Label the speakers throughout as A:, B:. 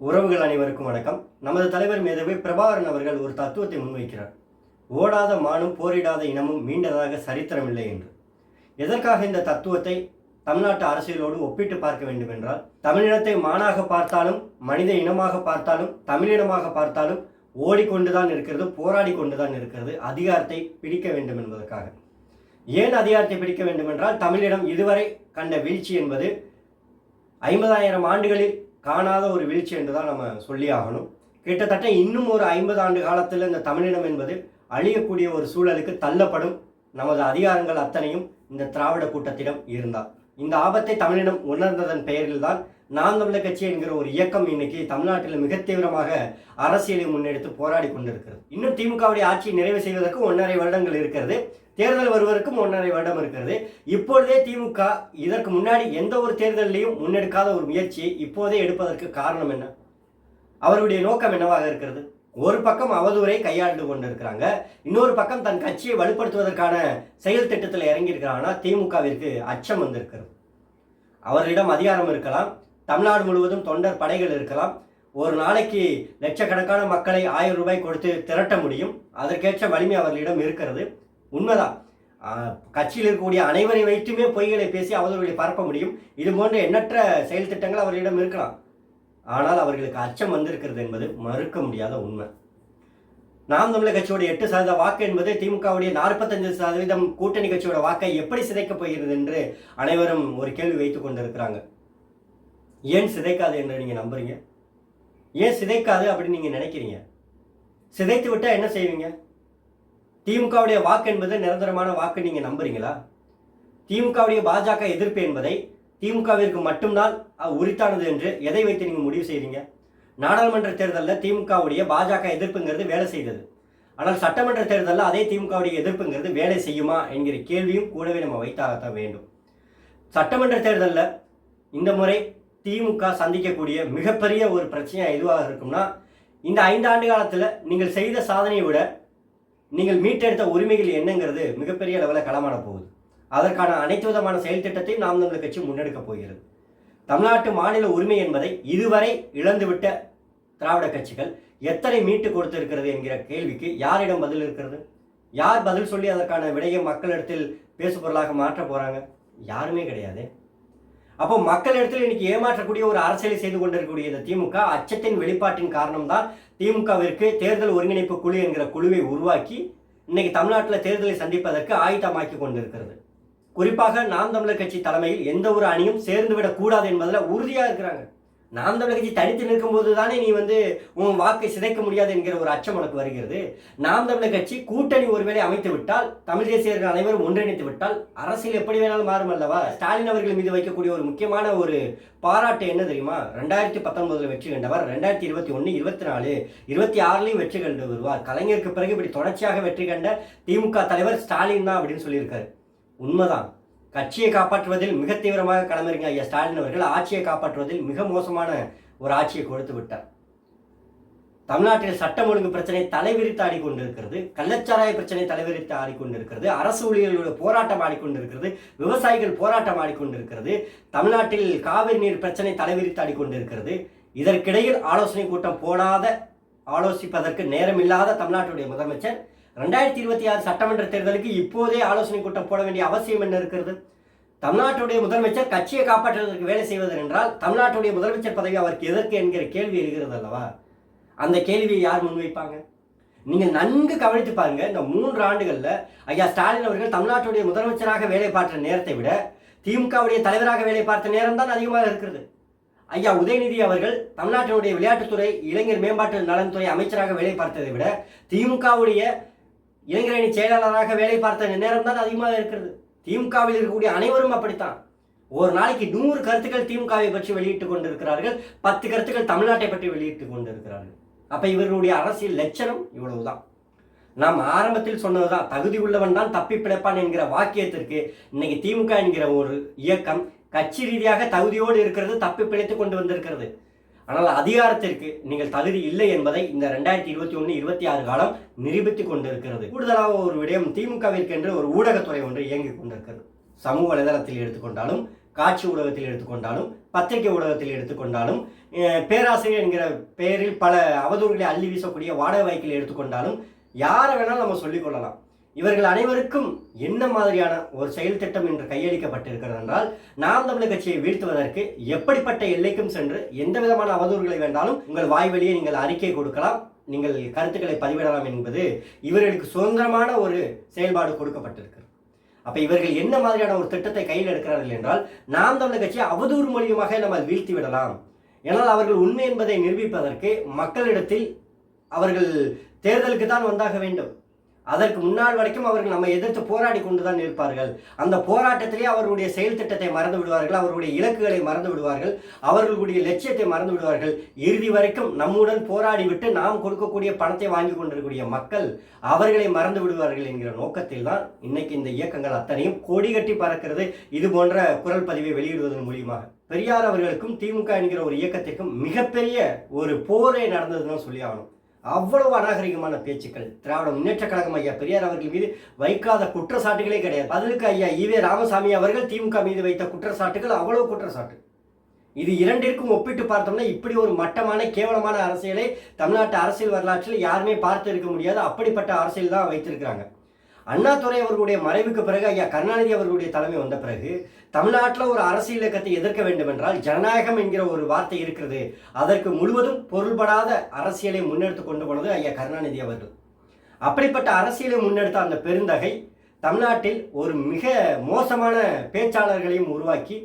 A: உறவுகள் அனைவருக்கும் வணக்கம். நமது தலைவர் மேதவை பிரபாகரன் அவர்கள் ஒரு தத்துவத்தை முன்வைக்கிறார். ஓடாத மானும் போரிடாத இனமும் மீண்டதாக சரித்திரமில்லை என்று. எதற்காக இந்த தத்துவத்தை தமிழ்நாட்டு அரசியலோடு ஒப்பிட்டு பார்க்க வேண்டும் என்றால் தமிழினத்தை மானாக பார்த்தாலும் மனித இனமாக பார்த்தாலும் தமிழினமாக பார்த்தாலும் ஓடிக்கொண்டுதான் இருக்கிறது போராடி கொண்டுதான் இருக்கிறது அதிகாரத்தை பிடிக்க வேண்டும் என்பதற்காக. ஏன் அதிகாரத்தை பிடிக்க வேண்டும் என்றால் தமிழிடம் இதுவரை கண்ட வீழ்ச்சி என்பது ஐம்பதாயிரம் ஆண்டுகளில் காணாத ஒரு வீழ்ச்சி என்று தான் நம்ம சொல்லி ஆகணும். கிட்டத்தட்ட இன்னும் ஒரு ஐம்பது ஆண்டு காலத்தில் இந்த தமிழினம் என்பது அழியக்கூடிய ஒரு சூழலுக்கு தள்ளப்படும். நமது அதிகாரங்கள் அத்தனையும் இந்த திராவிட கூட்டத்திடம் இருந்தால். இந்த ஆபத்தை தமிழினம் உணர்ந்ததன் பெயரில் தான் நாம் தமிழர் கட்சி என்கிற ஒரு இயக்கம் இன்னைக்கு தமிழ்நாட்டில் மிக தீவிரமாக அரசியலை முன்னெடுத்து போராடி கொண்டிருக்கிறது. இன்னும் திமுகவுடைய ஆட்சியை நிறைவு செய்வதற்கு ஒன்றரை வருடங்கள் இருக்கிறது. தேர்தல் வருவதற்கும் ஒன்றரை வருடம் இருக்கிறது. இப்பொழுதே திமுக இதற்கு முன்னாடி எந்த ஒரு தேர்தலையும் முன்னெடுக்காத ஒரு முயற்சியை இப்போதே எடுப்பதற்கு காரணம் என்ன? அவருடைய நோக்கம் என்னவாக இருக்கிறது? ஒரு பக்கம் அவதூறை கையாண்டு கொண்டிருக்கிறாங்க. இன்னொரு பக்கம் தன் கட்சியை வலுப்படுத்துவதற்கான செயல் திட்டத்தில் இறங்கியிருக்கிறாங்கன்னா திமுகவிற்கு அச்சம் வந்திருக்கிறது. அவர்களிடம் அதிகாரம் இருக்கலாம். தமிழ்நாடு முழுவதும் தொண்டர் படைகள் இருக்கலாம். ஒரு நாளைக்கு லட்சக்கணக்கான மக்களை ஆயிரம் ரூபாய் கொடுத்து திரட்ட முடியும். அதற்கேற்ற வலிமை அவர்களிடம் இருக்கிறது. உண்மைதான். கட்சியில் இருக்கக்கூடிய அனைவரை வைத்துமே பொய்களை பேசி அவர்களுடைய பரப்ப முடியும். இது போன்ற எண்ணற்ற செயல் திட்டங்கள் அவர்களிடம் இருக்கலாம். ஆனால் அவர்களுக்கு அச்சம் வந்திருக்கிறது என்பது மறுக்க முடியாத உண்மை. நாம் தமிழர் கட்சியோட எட்டு சதவீத வாக்கு என்பது திமுகவுடைய நாற்பத்தஞ்சு சதவீதம் கூட்டணி கட்சியோட வாக்கை எப்படி சிதைக்கப் போகிறது என்று அனைவரும் ஒரு கேள்வி வைத்துக் கொண்டிருக்கிறாங்க. ஏன் சிதைக்காது என்று நீங்க நம்புறீங்க? ஏன் சிதைக்காது அப்படின்னு நீங்க நினைக்கிறீங்க? சிதைத்து விட்டா என்ன செய்வீங்க? திமுகவுடைய வாக்கு என்பது நிரந்தரமான வாக்கு நீங்கள் நம்புறீங்களா? திமுகவுடைய பாஜக எதிர்ப்பு என்பதை திமுகவிற்கு மட்டும்தான் உரித்தானது என்று எதை வைத்து நீங்கள் முடிவு செய்கிறீங்க நாடாளுமன்ற தேர்தலில் திமுகவுடைய பாஜக எதிர்ப்புங்கிறது வேலை செய்தது. ஆனால் சட்டமன்ற தேர்தலில் அதே திமுகவுடைய எதிர்ப்புங்கிறது வேலை செய்யுமா என்கிற கேள்வியும் கூடவே நம்ம வைத்தாகத்தான் வேண்டும். சட்டமன்ற தேர்தலில் இந்த முறை திமுக சந்திக்கக்கூடிய மிகப்பெரிய ஒரு பிரச்சனையாக எதுவாக இருக்கும்னா இந்த ஐந்து ஆண்டு காலத்தில் நீங்கள் செய்த சாதனையை விட நீங்கள் மீட்டெடுத்த உரிமைகள் என்னங்கிறது மிகப்பெரிய அளவில் களமான போகுது. அதற்கான அனைத்து விதமான செயல் திட்டத்தையும் நாம் தமிழர் கட்சி முன்னெடுக்கப் போகிறது. தமிழ்நாட்டு மாநில உரிமை என்பதை இதுவரை இழந்துவிட்ட திராவிட கட்சிகள் எத்தனை மீட்டு கொடுத்திருக்கிறது என்கிற கேள்விக்கு யாரிடம் பதில் இருக்கிறது? யார் பதில் சொல்லி அதற்கான விடையை மக்களிடத்தில் பேசுபொருளாக மாற்ற போறாங்க? யாருமே கிடையாது. அப்போ மக்களிடத்தில் இன்னைக்கு ஏமாற்றக்கூடிய ஒரு அரசியலை செய்து கொண்டிருக்கக்கூடிய இந்த திமுக அச்சத்தின் வெளிப்பாட்டின் காரணம்தான் திமுகவிற்கு தேர்தல் ஒருங்கிணைப்பு குழு என்கிற குழுவை உருவாக்கி இன்னைக்கு தமிழ்நாட்டில் தேர்தலை சந்திப்பதற்கு ஆயத்தமாக்கி கொண்டிருக்கிறது. குறிப்பாக நாம் தமிழர் கட்சி தலைமையில் எந்த ஒரு அணியும் சேர்ந்து விடக்கூடாது என்பதில் உறுதியாக இருக்கிறாங்க. நாம் தமிழர் கட்சி தனித்து நிற்கும்போது தானே நீ வந்து உன் வாக்கை சிதைக்க முடியாது என்கிற ஒரு அச்சம் உனக்கு வருகிறது. நாம் தமிழர் கட்சி கூட்டணி ஒருவேளை அமைத்து விட்டால் தமிழ் தேசியர்கள் அனைவரும் ஒன்றிணைத்து விட்டால் அரசியல் எப்படி வேணாலும் மாறும் அல்லவா? ஸ்டாலின் அவர்கள் மீது வைக்கக்கூடிய ஒரு முக்கியமான ஒரு பாராட்டு என்ன தெரியுமா? ரெண்டாயிரத்தி பத்தொன்பதுல வெற்றி கண்டவர் ரெண்டாயிரத்தி இருபத்தி ஒன்று இருபத்தி நாலு இருபத்தி ஆறுலையும் வெற்றி கண்டு வருவார். கலைஞருக்கு பிறகு இப்படி தொடர்ச்சியாக வெற்றி கண்ட திமுக தலைவர் ஸ்டாலின் தான் அப்படின்னு சொல்லியிருக்காரு. உண்மைதான். கட்சியை காப்பாற்றுவதில் மிக தீவிரமாக களமிறங்க ஐயா ஸ்டாலின் அவர்கள் ஆட்சியை காப்பாற்றுவதில் மிக மோசமான ஒரு ஆட்சியை கொடுத்து விட்டார். தமிழ்நாட்டில் சட்டம் ஒழுங்கு பிரச்சனை தலைவிரித்து ஆடிக்கொண்டிருக்கிறது கள்ளச்சாராய பிரச்சனை தலைவிரித்து ஆடிக்கொண்டிருக்கிறது அரசு ஊழியர்களோட போராட்டம் ஆடிக்கொண்டிருக்கிறது விவசாயிகள் போராட்டம் ஆடிக்கொண்டிருக்கிறது தமிழ்நாட்டில் காவிரி நீர் பிரச்சனை தலைவிரித்து ஆடிக்கொண்டிருக்கிறது. இதற்கிடையில் ஆலோசனை கூட்டம் போடாத ஆலோசிப்பதற்கு நேரமில்லாத தமிழ்நாட்டுடைய முதலமைச்சர் ரெண்டாயிரத்தி இருபத்தி ஆறு சட்டமன்ற தேர்தலுக்கு இப்போதே ஆலோசனை கூட்டம் போட வேண்டிய அவசியம் என்ன இருக்கிறது? தமிழ்நாட்டுடைய முதலமைச்சர் கட்சியை காப்பாற்றுவதற்கு வேலை செய்வது என்றால் தமிழ்நாட்டுடைய முதலமைச்சர் பதவி அவருக்கு எதற்கு என்கிற கேள்வி எழுகிறது அல்லவா? அந்த கேள்வியை யார் முன்வைப்பாங்க? நீங்கள் நன்கு கவனித்து பாருங்க இந்த மூன்று ஆண்டுகளில் ஐயா ஸ்டாலின் அவர்கள் தமிழ்நாட்டுடைய முதலமைச்சராக வேலை பார்த்த நேரத்தை விட திமுகவுடைய தலைவராக வேலை பார்த்த நேரம் தான் அதிகமாக இருக்கிறது. ஐயா உதயநிதி அவர்கள் தமிழ்நாட்டினுடைய விளையாட்டுத்துறை இளைஞர் மேம்பாட்டு நலன்துறை அமைச்சராக வேலை பார்த்ததை விட திமுகவுடைய இளைஞரணி செயலாளராக வேலை பார்த்த நேரம் தான் அதிகமாக இருக்கிறது. திமுகவில் இருக்கக்கூடிய அனைவரும் அப்படித்தான். ஒரு நாளைக்கு நூறு கருத்துக்கள் திமுகவை பற்றி வெளியிட்டுக் கொண்டிருக்கிறார்கள். பத்து கருத்துக்கள் தமிழ்நாட்டை பற்றி வெளியிட்டுக் கொண்டிருக்கிறார்கள். அப்ப இவர்களுடைய அரசியல் லட்சணம் இவ்வளவுதான். நாம் ஆரம்பத்தில் சொன்னதுதான் தகுதி உள்ளவன் தான் தப்பி பிழைப்பான் என்கிற வாக்கியத்திற்கு இன்னைக்கு திமுக என்கிற ஒரு இயக்கம் கட்சி ரீதியாக தகுதியோடு இருக்கிறது தப்பி பிழைத்து கொண்டு வந்திருக்கிறது. ஆனால் அதிகாரத்திற்கு நீங்கள் தகுதி இல்லை என்பதை இந்த ரெண்டாயிரத்தி இருபத்தி ஒன்று இருபத்தி ஆறு காலம் நிரூபித்துக் கொண்டிருக்கிறது. கூடுதலாக ஒரு விடயம் திமுகவிற்கென்று ஒரு ஊடகத்துறை ஒன்று இயங்கிக் கொண்டிருக்கிறது. சமூக வலைதளத்தில் எடுத்துக்கொண்டாலும் காட்சி ஊடகத்தில் எடுத்துக்கொண்டாலும் பத்திரிகை ஊடகத்தில் எடுத்துக்கொண்டாலும் பேராசிரியர் என்கிற பெயரில் பல அவதூறுகளை அள்ளி வீசக்கூடிய வாடகை வைக்கில் எடுத்துக்கொண்டாலும் யாரை வேணாலும் நம்ம சொல்லிக் கொள்ளலாம். இவர்கள் அனைவருக்கும் என்ன மாதிரியான ஒரு செயல் திட்டம் என்று கையளிக்கப்பட்டிருக்கிறது என்றால் நாம் தமிழர் கட்சியை வீழ்த்துவதற்கு எப்படிப்பட்ட எல்லைக்கும் சென்று எந்த விதமான அவதூறுகளை வேண்டாலும் உங்கள் வாய் வழியே நீங்கள் அறிக்கை கொடுக்கலாம் நீங்கள் கருத்துக்களை பதிவிடலாம் என்பது இவர்களுக்கு சுதந்திரமான ஒரு செயல்பாடு கொடுக்கப்பட்டிருக்கிறது. அப்போ இவர்கள் என்ன மாதிரியான ஒரு திட்டத்தை கையில் எடுக்கிறார்கள் என்றால் நாம் தமிழர் கட்சியை அவதூறு மூலியமாக நம்ம வீழ்த்தி விடலாம். ஏனால் அவர்கள் உண்மை என்பதை நிரூபிப்பதற்கு மக்களிடத்தில் அவர்கள் தேர்தலுக்கு தான் வந்தாக வேண்டும். அதற்கு முன்னாள் வரைக்கும் அவர்கள் நம்ம எதிர்த்து போராடி கொண்டுதான் இருப்பார்கள். அந்த போராட்டத்திலே அவர்களுடைய செயல் திட்டத்தை மறந்து விடுவார்கள் அவர்களுடைய இலக்குகளை மறந்து விடுவார்கள் அவர்களுடைய லட்சியத்தை மறந்து விடுவார்கள். இறுதி வரைக்கும் நம்முடன் போராடி விட்டு நாம் கொடுக்கக்கூடிய பணத்தை வாங்கி கொண்டிருக்கக்கூடிய மக்கள் அவர்களை மறந்து விடுவார்கள் என்கிற நோக்கத்தில் தான் இன்னைக்கு இந்த இயக்கங்கள் அத்தனையும் கொடி கட்டி பறக்கிறது. இது போன்ற குரல் பதிவை வெளியிடுவதன் மூலியமாக. பெரியார் அவர்களுக்கும் திமுக என்கிற ஒரு இயக்கத்திற்கும் மிகப்பெரிய ஒரு போரே நடந்ததுன்னு சொல்லி ஆகணும். அவ்வளவு அநாகரிகமான பேச்சுக்கள். திராவிட முன்னேற்ற கழகம் ஐயா பெரியார் அவர்கள் மீது வைக்காத குற்றச்சாட்டுகளே கிடையாது. பதிலுக்கு ஐயா ஈவே ராமசாமி அவர்கள் திமுக மீது வைத்த குற்றச்சாட்டுகள் அவ்வளவு குற்றச்சாட்டு. இது இரண்டிற்கும் ஒப்பிட்டு பார்த்தோம்னா இப்படி ஒரு மட்டமான கேவலமான அரசியலை தமிழ்நாட்டு அரசியல் வரலாற்றில் யாருமே பார்த்து இருக்க முடியாது. அப்படிப்பட்ட அரசியல் தான் வைத்திருக்கிறாங்க. அண்ணாதுரை அவர்களுடைய மறைவுக்கு பிறகு ஐயா கருணாநிதி அவர்களுடைய தலைமை வந்த பிறகு தமிழ்நாட்டில் ஒரு அரசியல் இயக்கத்தை எதிர்க்க வேண்டும் என்றால் ஜனநாயகம் என்கிற ஒரு வார்த்தை இருக்கிறது. அதற்கு முழுவதும் பொருள்படாத அரசியலை முன்னெடுத்து கொண்டு போனது ஐயா கருணாநிதி அவர்கள். அப்படிப்பட்ட அரசியலை முன்னெடுத்த அந்த பெருந்தகை தமிழ்நாட்டில் ஒரு மிக மோசமான பேச்சாளர்களையும் உருவாக்கி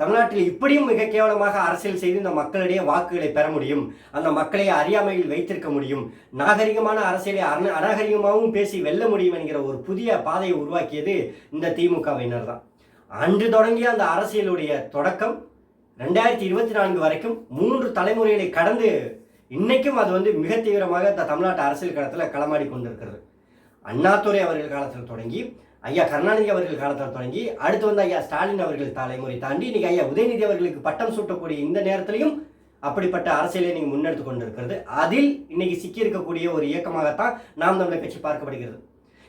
A: தமிழ்நாட்டில் இப்படியும் மிக கேவலமாக அரசியல் செய்து இந்த மக்களிடையே வாக்குகளை பெற முடியும். அந்த மக்களை அறியாமையில் வைத்திருக்க முடியும். நாகரிகமான அரசியலை அன அநாகரிகமாகவும் பேசி வெல்ல முடியும் என்கிற ஒரு புதிய பாதையை உருவாக்கியது இந்த திமுகவினர் தான். அன்று தொடங்கிய அந்த அரசியலுடைய தொடக்கம் ரெண்டாயிரத்தி இருபத்தி நான்கு வரைக்கும் மூன்று தலைமுறைகளை கடந்து இன்னைக்கும் அது வந்து மிக தீவிரமாக இந்த தமிழ்நாட்டு அரசியல் களத்தில் களமாடி கொண்டிருக்கிறது. அண்ணாதுரை அவர்கள் காலத்தில் தொடங்கி ஐயா கருணாநிதி அவர்கள் காலத்தில் தொடங்கி அடுத்து வந்து ஐயா ஸ்டாலின் அவர்கள் தலைமுறை தாண்டி இன்னைக்கு ஐயா உதயநிதி அவர்களுக்கு பட்டம் சூட்டக்கூடிய இந்த நேரத்திலையும் அப்படிப்பட்ட அரசியலை நீங்கள் முன்னெடுத்து கொண்டிருக்கிறது. அதில் இன்னைக்கு சிக்கி இருக்கக்கூடிய ஒரு இயக்கமாகத்தான் நாம் தமிழர் கட்சி பார்க்கப்படுகிறது.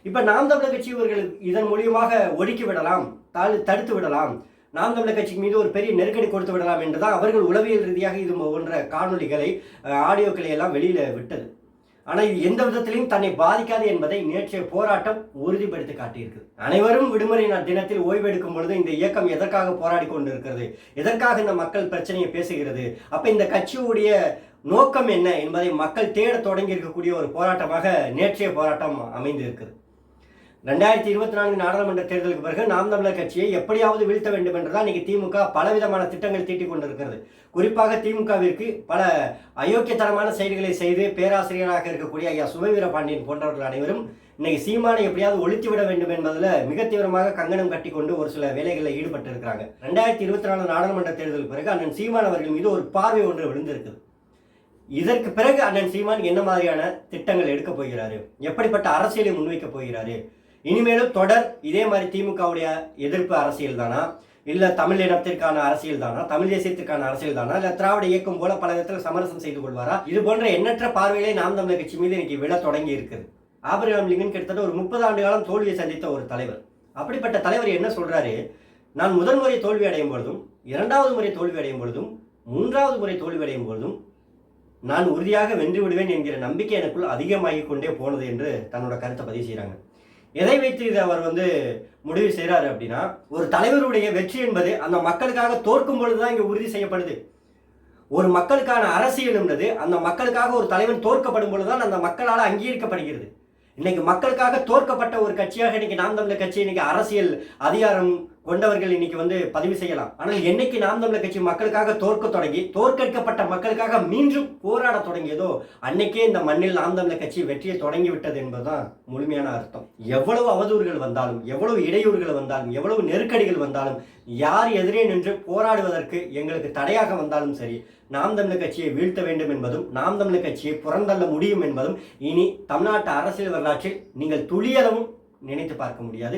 A: இப்போ நாம் தமிழர் கட்சி இவர்கள் இதன் மூலியமாக ஒடுக்கி விடலாம் தாழ் தடுத்து விடலாம் நாம் தமிழர் கட்சிக்கு மீது ஒரு பெரிய நெருக்கடி கொடுத்து விடலாம் என்றுதான் அவர்கள் உளவியல் ரீதியாக இது போன்ற காணொளிகளை ஆடியோக்களை எல்லாம் வெளியில் விட்டது. ஆனால் இது எந்த விதத்திலையும் தன்னை பாதிக்காது என்பதை நேற்றைய போராட்டம் உறுதிப்படுத்தி காட்டியிருக்கு. அனைவரும் விடுமுறை தினத்தில் ஓய்வெடுக்கும் பொழுது இந்த இயக்கம் எதற்காக போராடி கொண்டிருக்கிறது? எதற்காக இந்த மக்கள் பிரச்சனையை பேசுகிறது? அப்போ இந்த கட்சியுடைய நோக்கம் என்ன என்பதை மக்கள் தேட தொடங்கி இருக்கக்கூடிய ஒரு போராட்டமாக நேற்றைய போராட்டம் அமைந்திருக்கிறது ரெண்டாயிரத்தி இருபத்தி நான்கு நாடாளுமன்ற தேர்தலுக்கு பிறகு நாம் தமிழர் கட்சியை எப்படியாவது வீழ்த்த வேண்டும் என்றுதான் இன்னைக்கு திமுக பலவிதமான திட்டங்கள் தீட்டிக் கொண்டிருக்கிறது. குறிப்பாக திமுகவிற்கு பல அயோக்கியத்தனமான செயல்களை செய்து பேராசிரியராக இருக்கக்கூடிய ஐயா சுபவீர பாண்டியன் போன்றவர்கள் அனைவரும் இன்னைக்கு சீமானை எப்படியாவது ஒழித்து விட வேண்டும் என்பதில் மிக தீவிரமாக கங்கணம் கட்டி கொண்டு ஒரு சில வேலைகளில் ஈடுபட்டு இருக்கிறாங்க ரெண்டாயிரத்தி இருபத்தி நாலு நாடாளுமன்ற தேர்தலுக்கு பிறகு அண்ணன் சீமான் அவர்கள் மீது ஒரு பார்வை ஒன்று விழுந்திருக்குது இதற்கு பிறகு அண்ணன் சீமான் என்ன மாதிரியான திட்டங்கள் எடுக்கப் போகிறாரு? எப்படிப்பட்ட அரசியலை முன்வைக்க போகிறாரு? இனிமேலும் தொடர் இதே மாதிரி திமுகவுடைய எதிர்ப்பு அரசியல் தானா இல்லை தமிழ் இனத்திற்கான அரசியல் தானா தமிழ் தேசியத்திற்கான அரசியல் தானா இல்லை திராவிட இயக்கம் போல பல விதத்தில் சமரசம் செய்து கொள்வாரா? இது போன்ற எண்ணற்ற பார்வைகளை நாம் தமிழர் கட்சி மீது இன்னைக்கு விழ தொடங்கி இருக்குது. ஆபிரகாம் லிங்கன் கிட்டத்தட்ட ஒரு முப்பது ஆண்டு காலம் தோல்வியை சந்தித்த ஒரு தலைவர். அப்படிப்பட்ட தலைவர் என்ன சொல்றாரு? நான் முதல் முறை தோல்வி அடையும் பொழுதும் இரண்டாவது முறை தோல்வி அடையும் பொழுதும் மூன்றாவது முறை தோல்வி அடையும் பொழுதும் நான் உறுதியாக வென்று விடுவேன் என்கிற நம்பிக்கை எனக்குள் அதிகமாகிக் கொண்டே போனது என்று தன்னோட கருத்தை பதிவு செய்கிறாங்க எதை வைத்து இதை அவர் வந்து முடிவு செய்கிறாரு அப்படின்னா ஒரு தலைவருடைய வெற்றி என்பது அந்த மக்களுக்காக தோற்கும் பொழுதுதான் இங்கே உறுதி செய்யப்படுது. ஒரு மக்களுக்கான அரசியல் என்பது அந்த மக்களுக்காக ஒரு தலைவன் தோற்கப்படும் பொழுதுதான் அந்த மக்களால் அங்கீகரிக்கப்படுகிறது. இன்னைக்கு மக்களுக்காக தோற்கப்பட்ட ஒரு கட்சியாக இன்னைக்கு நாம் தமிழர் கட்சி இன்னைக்கு அரசியல் அதிகாரம் கொண்டவர்கள் இன்னைக்கு வந்து பதிவு செய்யலாம். ஆனால் என்னைக்கு நாம் தமிழர் கட்சி மக்களுக்காக தோற்க தொடங்கி தோற்கடிக்கப்பட்ட மக்களுக்காக மீண்டும் போராட தொடங்கியதோ அன்னைக்கே இந்த மண்ணில் நாம் தமிழர் கட்சி வெற்றியை தொடங்கி விட்டது என்பதுதான் முழுமையான அர்த்தம். எவ்வளவு அவதூறுகள் வந்தாலும் எவ்வளவு இடையூறுகள் வந்தாலும் எவ்வளவு நெருக்கடிகள் வந்தாலும் யார் எதிரே நின்று போராடுவதற்கு எங்களுக்கு தடையாக வந்தாலும் சரி நாம் தமிழர் கட்சியை வீழ்த்த வேண்டும் என்பதும் நாம் தமிழர் கட்சியை புறந்தள்ள முடியும் என்பதும் இனி தமிழ்நாட்டு அரசியல் வரலாற்றில் நீங்கள் துளியளவும் நினைத்து பார்க்க முடியாது.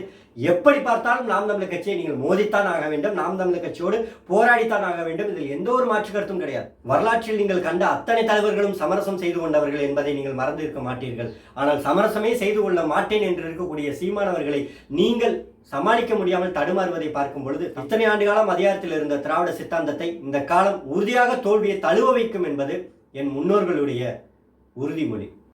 A: எப்படி பார்த்தாலும் நாம் தமிழர் கட்சியை நீங்கள் மோதித்தான் ஆக வேண்டும். நாம் தமிழர் கட்சியோடு போராடித்தான் ஆக வேண்டும். இதில் எந்த ஒரு மாற்று கருத்தும் கிடையாது. வரலாற்றில் நீங்கள் கண்ட அத்தனை தலைவர்களும் சமரசம் செய்து கொண்டவர்கள் என்பதை நீங்கள் மறந்து இருக்க மாட்டீர்கள். ஆனால் சமரசமே செய்து கொள்ள மாட்டேன் என்று இருக்கக்கூடிய சீமானவர்களை நீங்கள் சமாளிக்க முடியாமல் தடுமாறுவதை பார்க்கும் பொழுது இத்தனை ஆண்டு காலம் அதிகாரத்தில் இருந்த திராவிட சித்தாந்தத்தை இந்த காலம் உறுதியாக தோல்வியை தழுவ வைக்கும் என்பது என் முன்னோர்களுடைய உறுதிமொழி.